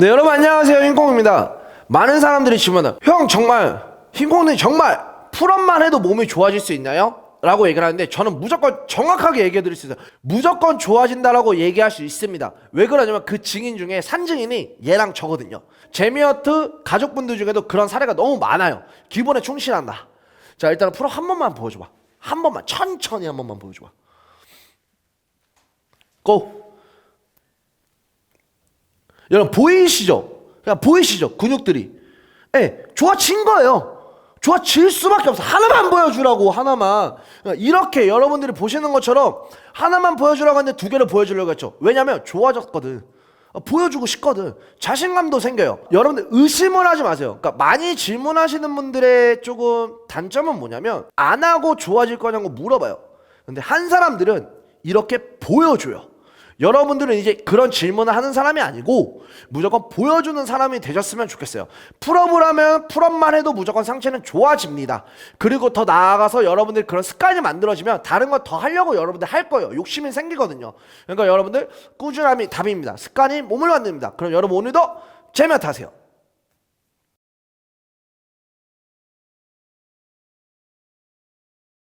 네 여러분 안녕하세요. 흰콩입니다. 많은 사람들이 질문해요 형 정말 흰콩님 정말 풀업만 해도 몸이 좋아질 수 있나요? 라고 얘기를 하는데 저는 무조건 정확하게 얘기해 드릴 수 있어요. 무조건 좋아진다라고 얘기할 수 있습니다. 왜 그러냐면 그 증인 중에 산증인이 얘랑 저거든요. 제미어트 가족분들 중에도 그런 사례가 너무 많아요. 기본에 충실한다. 자 일단은 풀업 한 번만 보여줘봐. 한 번만 천천히 한 번만 보여줘봐. 고 여러분 보이시죠? 그냥 보이시죠? 근육들이. 예, 좋아진 거예요. 좋아질 수밖에 없어. 하나만 보여주라고 하나만. 이렇게 여러분들이 보시는 것처럼 하나만 보여주라고 하는데 두 개를 보여주려고 했죠. 왜냐면 좋아졌거든. 어, 보여주고 싶거든. 자신감도 생겨요. 여러분들 의심을 하지 마세요. 그러니까 많이 질문하시는 분들의 조금 단점은 뭐냐면 안 하고 좋아질 거냐고 물어봐요. 근데 한 사람들은 이렇게 보여줘요. 여러분들은 이제 그런 질문을 하는 사람이 아니고 무조건 보여주는 사람이 되셨으면 좋겠어요. 풀업을 하면 풀업만 해도 무조건 상체는 좋아집니다. 그리고 더 나아가서 여러분들 그런 습관이 만들어지면 다른 거 더 하려고 여러분들 할 거예요. 욕심이 생기거든요. 그러니까 여러분들 꾸준함이 답입니다. 습관이 몸을 만듭니다. 그럼 여러분 오늘도 재미타세요